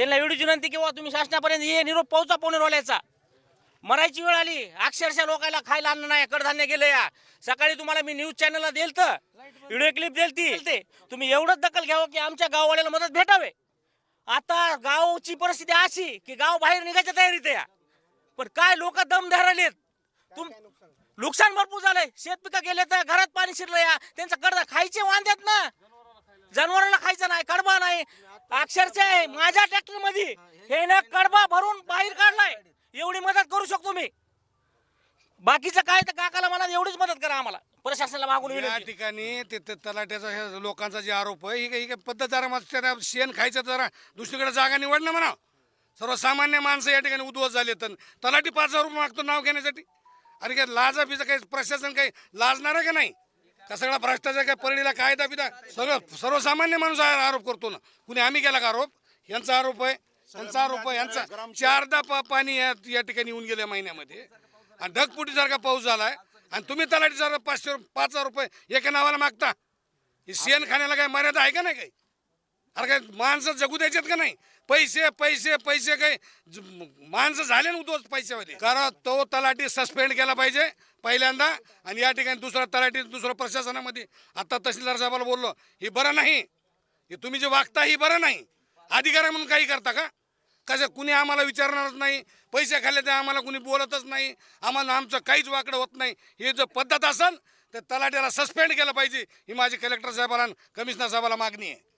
त्यांना एवढीच विनंती किंवा तुम्ही शासनापर्यंत हे निरोप पोहोचा पोनेरवाल्याचा मरायची वेळ आली अक्षरशः लोकांना खायला अन्न नाही कडधान्य गेलं या. सकाळी तुम्हाला मी न्यूज चॅनलला देईल तर. व्हिडिओ क्लिप देईल ती. ते. तुम्ही एवढंच दखल घ्यावं की आमच्या गाववाल्याला मदत भेटावे. आता गावची परिस्थिती अशी की गाव बाहेर निघायच्या तयारीत आहे या. पण काय लोक दम धरालेत? तुम नुकसान? भरपूर झालंय. शेत पिकं गेले तर घरात पाणी शिरलं या. त्यांचं कडदा खायचे वांद्यात ना. जनावरांना खायचं नाही कडबा नाही. अक्षरशः माझ्या ट्रॅक्टरमध्ये हे ना कडबा भरून बाहेर काढलाय. एवढी मदत करू शकतो मी. बाकीचं काय तर काकाला मला एवढीच मदत करा आम्हाला. प्रशासनाला मागून या विनंती. ठिकाणी ते ते तलाट्याचा हे लोकांचा जे आरोप आहे ही काही- ही काही पद्धत जरा त्याला शेण खायचं जरा दुसरीकडे जागा निवड ना म्हणा. सर्वसामान्य माणसं या ठिकाणी उद्ध्वस्त झाले तर तलाठी पाच हजार रुपये मागतो नाव घेण्यासाठी. अरे काय लाजा बिजा काही प्रशासन काही लाजणार आहे का नाही? त्या सगळा भ्रष्टाचार काय परडीला कायदा बिदा सर्व सर्वसामान्य माणूस आरोप करतो ना. कुणी आम्ही केला का आरोप? यांचा आरोप आहे. यांचा आरोप आहे. यांचा चारदा पा- पाणी या या ठिकाणी येऊन गेल्या महिन्यामध्ये. आणि ढगपुटीसारखा पाऊस झालाय. आणि तुम्ही तलाठी पाचशे पाच हजार रुपये एका नावाला मागता. हे शेण खाण्याला काय मर्यादा आहे का नाही काही? अरे काय माणसं जगू द्यायच्यात का नाही? पैसे पैसे पैसे काय माणसं झाले ना उद्योग पैशामध्ये. कारण तो तलाठी सस्पेंड केला पाहिजे. पहिल्यांदा आणि या ठिकाणी दुसरा तलाठी दुसरं प्रशासनामध्ये. आता तहसीलदार साहेबाला बोललो हे बरं नाही. हे तुम्ही जे वागता हे बरं नाही. अधिकारी म्हणून काही करता का? कसं कुणी आम्हाला विचारणारच नाही. पैसे खाल्ले तर आम्हाला कुणी बोलतच नाही. आम्हाला आमचं काहीच वाकडं होत नाही. हे जर पद्धत असेल तर तलाट्याला सस्पेंड केलं पाहिजे. ही माझी कलेक्टर साहेबाला कमिशनर साहेबाला मागणी आहे.